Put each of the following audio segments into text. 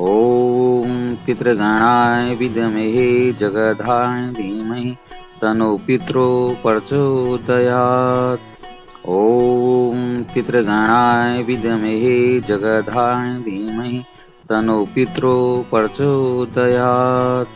ॐ पितृगणाय विद्महे जगधाय धीमहि तनो पित्रो प्रचोदयात्। ॐ पितृगणाय विद्महे जगधाय धीमहि तनो पित्रो प्रचोदयात्।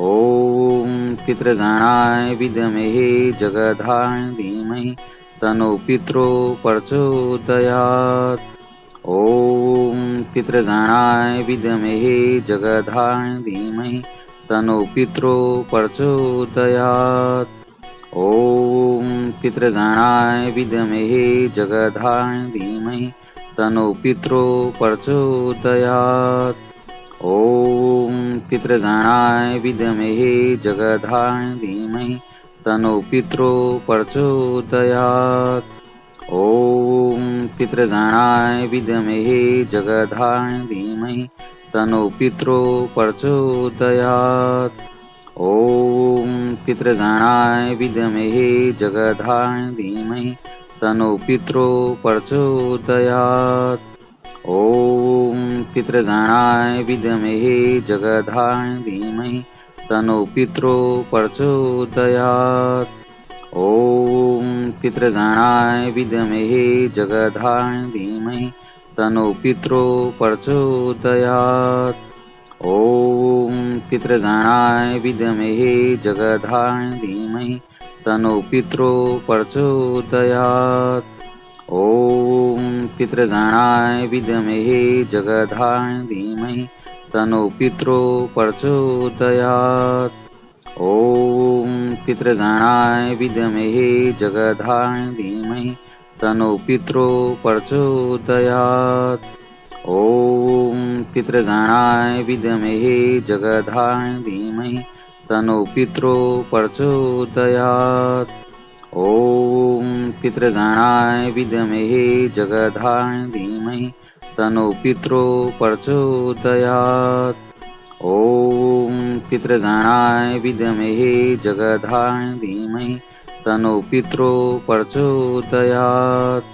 ॐ पितृगणाय विद्महे जगधाय धीमहि तनो पित्रो प्रचोदयात्। ॐ पितृगणाय विद्महे जगधाय धीमहि तनो पित्रो प्रचोदयात्। ॐ पितृगणाय विद्महे जगधाय धीमहि तनो पित्रो प्रचोदयात्। ॐ पितृगणाय विद्महे जगधाय धीमहि तनो पित्रो प्रचोदयात्। ॐ पितृगणाय विद्महे जगधाय धीमहि तनो पित्रो प्रचोदयात्। ॐ पितृगणाय विद्महे जगधाय धीमहि तनो पित्रो प्रचोदयात्। ॐ पितृगणाय विद्महे जगधाय धीमहि तनो पित्रो प्रचोदयात्। ॐ पितृगणाय विद्महे जगधाय धीमहि तनो पित्रो प्रचोदयात्। ॐ पितृगणाय विद्महे जगधाय धीमहि तनो पित्रो प्रचोदयात्। ॐ पितृगणाय विद्महे जगधाय धीमहि तनो पित्रो प्रचोदयात्। ॐ पितृगणाय विद्महे जगधाय धीमहि तनो पित्रो प्रचोदयात्। ॐ पितृगणाय विद्महे जगधाय धीमहि तनो पित्रो प्रचोदयात्। ॐ पितृगणाय विद्महे जगधाय धीमहि तनो पित्रो प्रचोदयात्। ॐ पितृगणाय विद्महे जगधाय धीमहि तनो पित्रो प्रचोदयात्।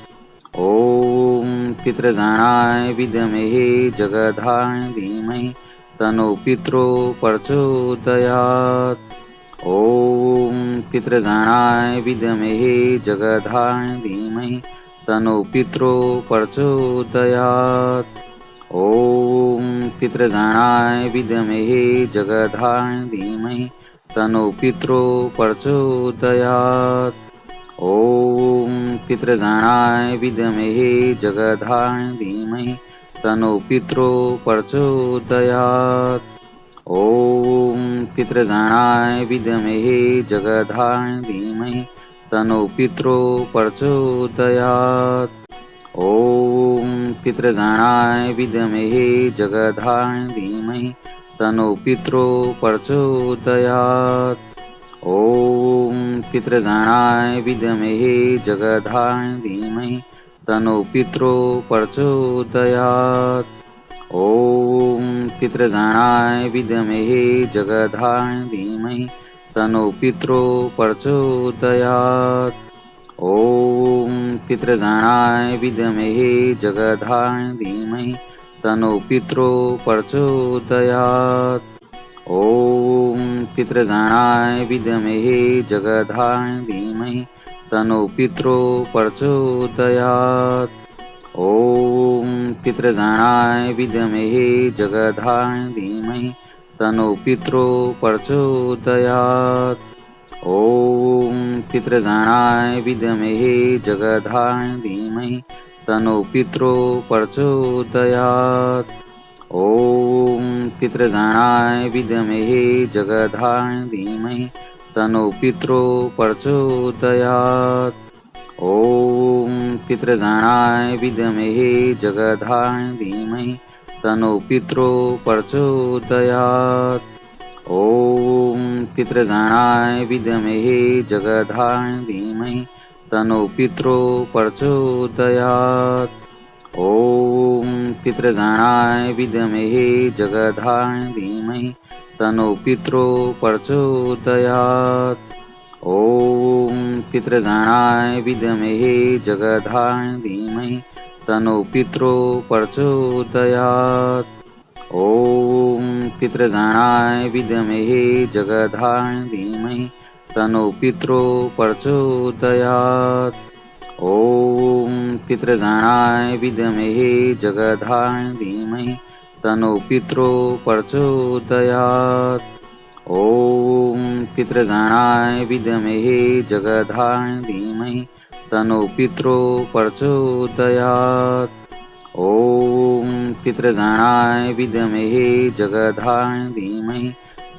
ॐ पितृगणाय विद्महे जगधाय धीमहि तनो पित्रो प्रचोदयात्। ॐ पितृगणाय विद्महे जगधाय धीमहि तनो पित्रो प्रचोदयात्। ॐ पितृगणाय विद्महे जगधाय धीमहि तनो पित्रो प्रचोदयात्। ॐ पितृगणाय विद्महे जगधाय धीमहि तनो पित्रो प्रचोदयात्। ॐ पितृगणाय विद्महे जगधाय धीमहि तनो पित्रो प्रचोदयात्। ॐ पितृगणाय विद्महे जगधाय धीमहि तनो पित्रो प्रचोदयात्। ॐ पितृगणाय विद्महे जगधाय धीमहि तनो पित्रो प्रचोदयात्। ॐ पितृगणाय विद्महे जगधाय धीमहि तनो पित्रो प्रचोदयात्। ॐ पितृगणाय विद्महे जगधाय धीमहि तनो पित्रो प्रचोदयात्। ॐ पितृगणाय विद्महे जगधाय धीमहि तनो पित्रो प्रचोदयात्। ॐ पितृगणाय विद्महे जगधाय धीमहि तनो पित्रो प्रचोदयात्। पितृगणाय विद्महे जगधाय धीमहि तनो पित्रो प्रचोदयात्। ॐ पितृगणाय विद्महे जगधाय धीमहि तनो पित्रो प्रचोदयात्। ॐ पितृगणाय विद्महे जगधाय धीमहि तनो पित्रो प्रचोदयात्। ॐ पितृगणाय विद्महे जगधाय धीमहि तनो पित्रो प्रचोदयात्। ॐ पितृगणाय विद्महे जगधाय धीमहि तनो पित्रो प्रचोदयात्। ॐ पितृगणाय विद्महे जगधाय धीमहि तनो पित्रो प्रचोदयात्। ॐ पितृगणाय विद्महे जगधाय धीमहि तनो पित्रो प्रचोदयात्। ॐ पितृगणाय विद्महे जगधाय धीमहि तनो पितरो प्रचोदयात्। ॐ पितृगणाय विद्महे जगधाय धीमहि तनो पित्रो प्रचोदयात्। ॐ पितृगणाय विद्महे जगधाय धीमहि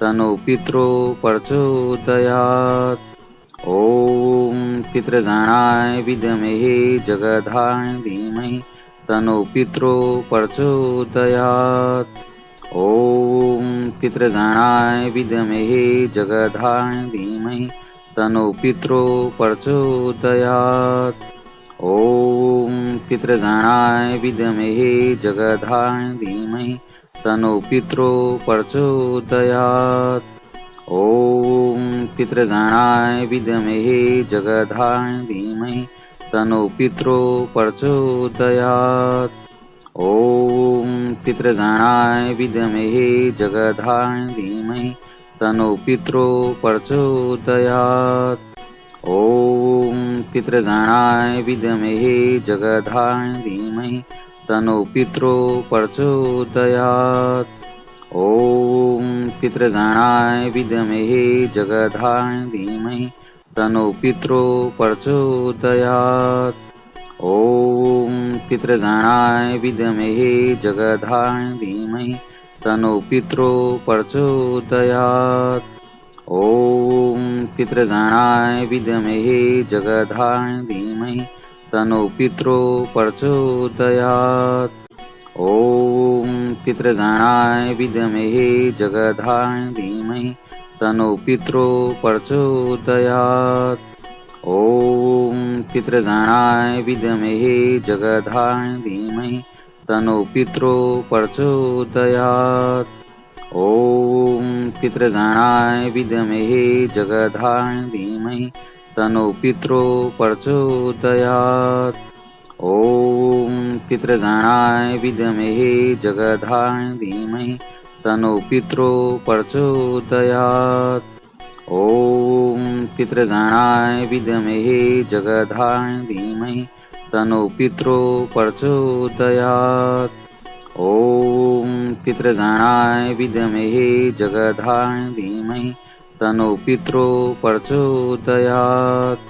तनो पितरो प्रचोदयात्। ॐ पितृगणाय विद्महे जगधाय धीमहि तनो पितरो प्रचोदयात्। ॐ पितृगणाय विद्महे जगधाय धीमहि तनो पितरो प्रचोदयात्। ॐ पितृगणाय विद्महे जगधाय धीमहि तनो पितरो प्रचोदयात्। ॐ पितृगणाय विद्महे जगधाय धीमहि तनो पित्रो प्रचोदयात्। ॐ पितृगणाय विद्महे जगधाय धीमहि तनो पित्रो प्रचोदयात्। ॐ पितृगणाय विद्महे जगधाय धीमहि तनो पितरो प्रचोदयात्। ॐ पितृगणाय विद्महे जगधाय धीमहि तनो पितरो प्रचोदयात्। ॐ पितृगणाय विद्महे जगधाय धीमहि तनो पितरो प्रचोदयात्। ॐ पितृगणाय विद्महे जगधाय धीमहि तनो पितरो प्रचोदयात्। ॐ पितृगणाय विद्महे जगधाय धीमहि तनो पितरो प्रचोदयात्। ॐ पितृगणाय विद्महे जगधाय धीमहि तनो पितरो प्रचोदयात्। ॐ पितृगणाय विद्महे जगधाय धीमहि तनो पित्रो प्रचोदयात्। ॐ पितृगणाय विद्महे जगधाय धीमहि तनो पितरो प्रचोदयात्। ॐ पितृगणाय विद्महे जगधाय धीमहि तनो पित्रो प्रचोदयात्। ॐ पितृगणाय विद्महे जगधाय धीमहि तनो पितरो प्रचोदयात्।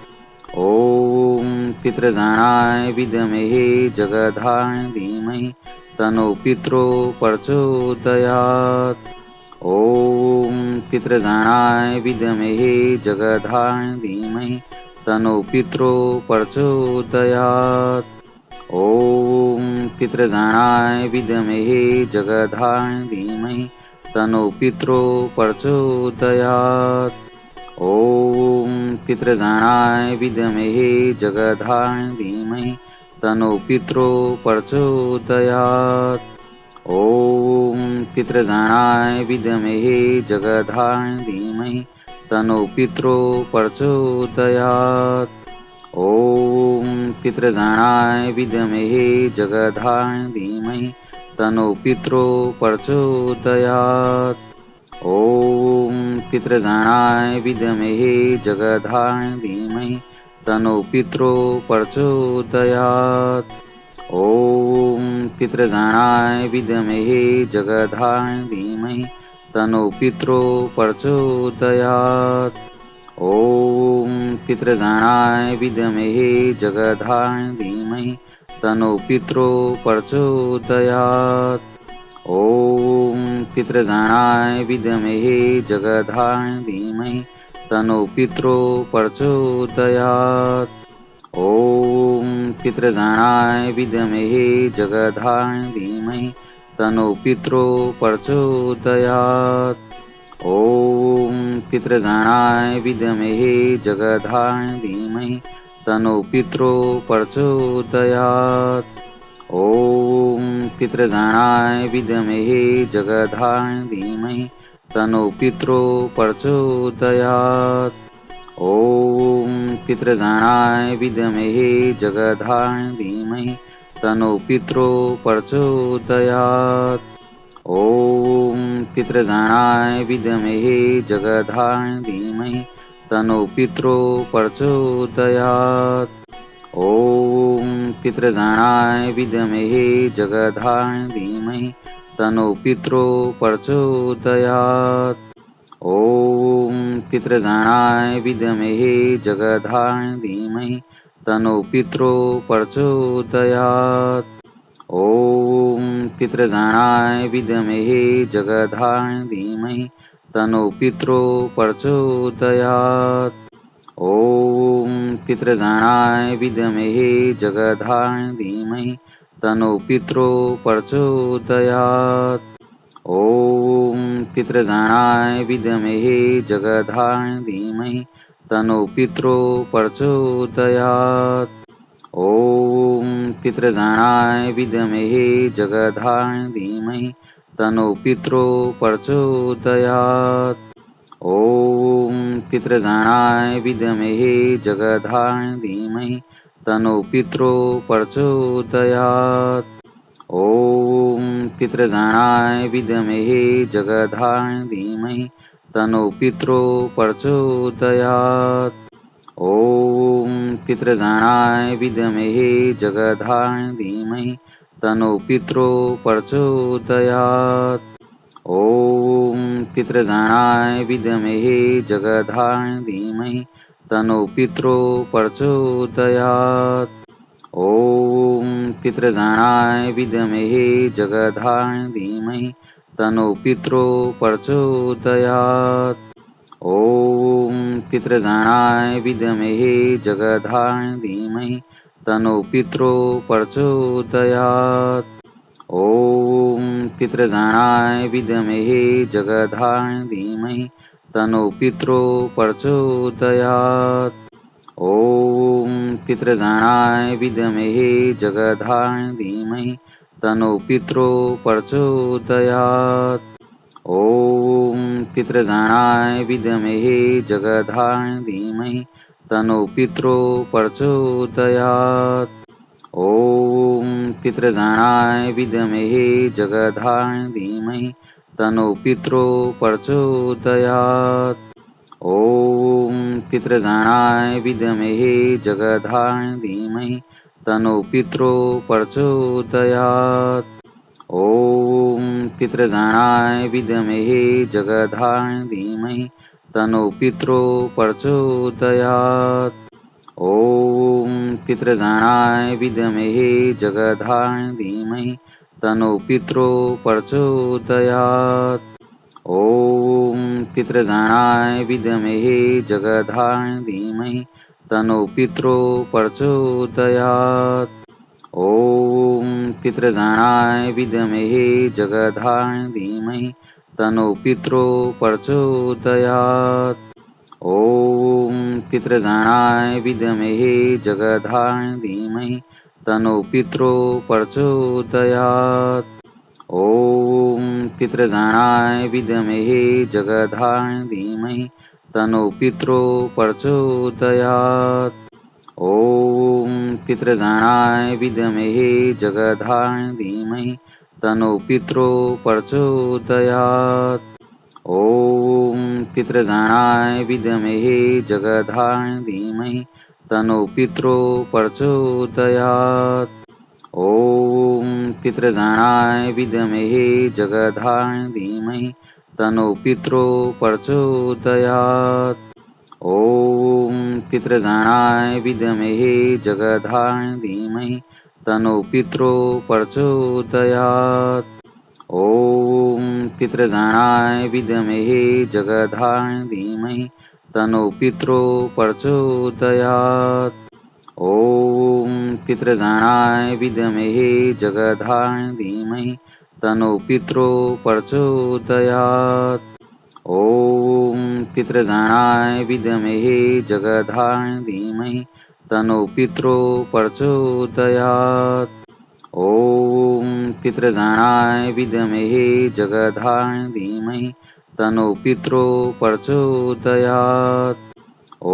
ॐ पितृगणाय विद्महे जगधाय धीमहि तनो पितरो प्रचोदयात्। ॐ पितृगणाय विद्महे जगधाय धीमहि तनो पितरो प्रचोदयात्। पितृगणाय विद्महे जगधाय धीमहि तनो पित्रो प्रचोदयात्। ॐ पितृगणाय विद्महे जगधाय धीमहि तनो पितरो प्रचोदयात्। ॐ पितृगणाय विद्महे जगधाय धीमहि तनो पितरो प्रचोदयात्। ॐ पितृगणाय विद्महे जगधाय धीमहि तनो पितरो प्रचोदयात्। ॐ पितृगणाय विद्महे जगधाय धीमहि तनो पित्रो प्रचोदयात्। ॐ पितृगणाय विद्महे जगधाय धीमहि तनो पितरो प्रचोदयात्। ॐ पितृगणाय विद्महे जगधाय धीमहि तनो पित्रो प्रचोदयात्। ॐ पितृगणाय विद्महे जगधाय धीमहि तनो पितरो प्रचोदयात्। ॐ पितृगणाय विद्महे जगधाय धीमहि तनो पित्रो प्रचोदयात्। ॐ पितृगणाय विद्महे जगधाय धीमहि तनो पित्रो प्रचोदयात् ॐ पितृगणाय विद्महे जगधाय धीमहि तनो पितरो प्रचोदयात् ॐ पितृगणाय विद्महे जगधाय धीमहि तनो पित्रो प्रचोदयात् ॐ पितृगणाय विद्महे जगधाय धीमहि तनो पित्रो प्रचोदयात्। ॐ पितृगणाय विद्महे जगधाय धीमहि तनो पित्रो प्रचोदयात्। ॐ पितृगणाय विद्महे जगधाय धीमहि तनो पित्रो प्रचोदयात्। ॐ पितृगणाय विद्महे जगधाय धीमहि तनो पित्रो प्रचोदयात्। ॐ पितृगणाय विद्महे जगधाय धीमहि तनो पित्रो प्रचोदयात्। ॐ पितृगणाय विद्महे जगधाय धीमहि तनो पित्रो प्रचोदयात्। ॐ पितृगणाय विद्महे जगधाय धीमहि तनो पित्रो प्रचोदयात्। ॐ पितृगणाय विद्महे जगधाय धीमहि तनो पित्रो प्रचोदयात्। ॐ पितृगणाय विद्महे जगधाय धीमहि तनो पित्रो प्रचोदयात्। ॐ पितृगणाय विद्महे जगधाय धीमहि तनो पित्रो प्रचोदयात्। ॐ पितृगणाय विद्महे जगधाय धीमहि तनो पित्रो प्रचोदयात्। ॐ पितृगणाय विद्महे जगधाय धीमहि तनो पित्रो प्रचोदयात्। ॐ पितृगणाय विद्महे जगधाय धीमहि तनो पित्रो प्रचोदयात्। ॐ पितृगणाय विद्महे जगधाय धीमहि तनो पित्रो प्रचोदयात्। ॐ पितृगणाय विद्महे जगधाय धीमहि तनो पित्रो प्रचोदयात्। पितृगणाय विद्महे जगधाय धीमहि तनो पित्रो प्रचोदयात्। ॐ पितृगणाय विद्महे जगधाय धीमहि तनो पित्रो प्रचोदयात्। ॐ पितृगणाय विद्महे जगधाय धीमहि तनो पित्रो प्रचोदयात्। ॐ पितृगणाय विद्महे जगधाय धीमहि तनो पित्रो प्रचोदयात्। ॐ पितृगणाय विद्महे जगधाय धीमहि तनो पित्रो प्रचोदयात्। ॐ पितृगणाय विद्महे जगधाय धीमहि तनो पित्रो प्रचोदयात्। ॐ पितृगणाय विद्महे जगधाय धीमहि तनो पित्रो प्रचोदयात्। ॐ पितृगणाय विद्महे जगधाय धीमहि तनो पित्रो प्रचोदयात्। ॐ पितृगणाय विद्महे जगधाय धीमहि तनो पित्रो प्रचोदयात्। ॐ पितृगणाय विद्महे जगधाय धीमहि तनो पित्रो प्रचोदयात्। ॐ पितृगणाय विद्महे जगधाय धीमहि तनो पित्रो प्रचोदयात्। ॐ पितृगणाय विद्महे जगधाय धीमहि तनो पित्रो प्रचोदयात्। ॐ पितृगणाय विद्महे जगधाय धीमहि तनो पित्रो प्रचोदयात्। ॐ पितृगणाय विद्महे जगधाय धीमहि तनो पित्रो प्रचोदयात्। ॐ पितृगणाय विद्महे जगधाय धीमहि तनो पित्रो प्रचोदयात्। ॐ पितृगणाय विद्महे जगधाय धीमहि तनो पित्रो प्रचोदयात्। ॐ पितृगणाय विद्महे जगधाय धीमहि तनो पित्रो प्रचोदयात्।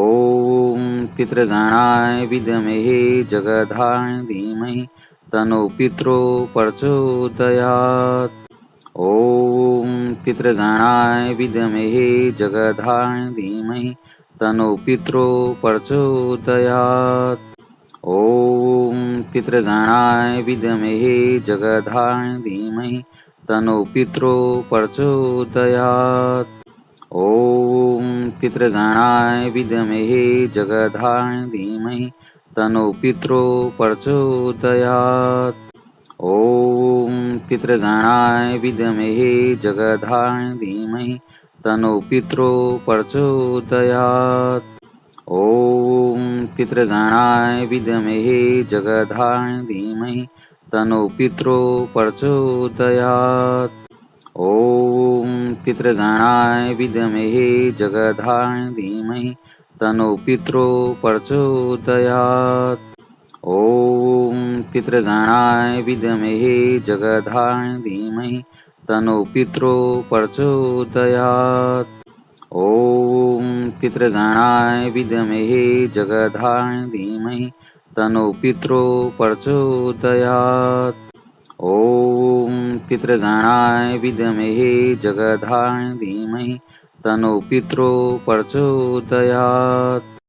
ॐ पितृगणाय विद्महे जगधाय धीमहि तनो पित्रो प्रचोदयात्। ॐ पितृगणाय विद्महे जगधाय धीमहि तनो पित्रो प्रचोदयात्। ॐ पितृगणाय विद्महे जगधाय धीमहि तनो पित्रो प्रचोदयात्। ॐ पितृगणाय विद्महे जगधाय धीमहि तनो पित्रो प्रचोदयात्। ॐ पितृगणाय विद्महे जगधाय धीमहि तनो पित्रो प्रचोदयात्। ॐ पितृगणाय विद्महे जगधाय धीमहि तनो पित्रो प्रचोदयात्। ॐ पितृगणाय विद्महे जगधाय धीमहि तनो पित्रो प्रचोदयात्। ॐ पितृगणाय विद्महे जगधाय धीमहि तनो पित्रो प्रचोदयात्। ॐ पितृगणाय विद्महे जगधाय धीमहि तनो पित्रो प्रचोदयात्। ॐ पितृगणाय विद्महे जगधाय धीमहि तनो पित्रो प्रचोदयात्।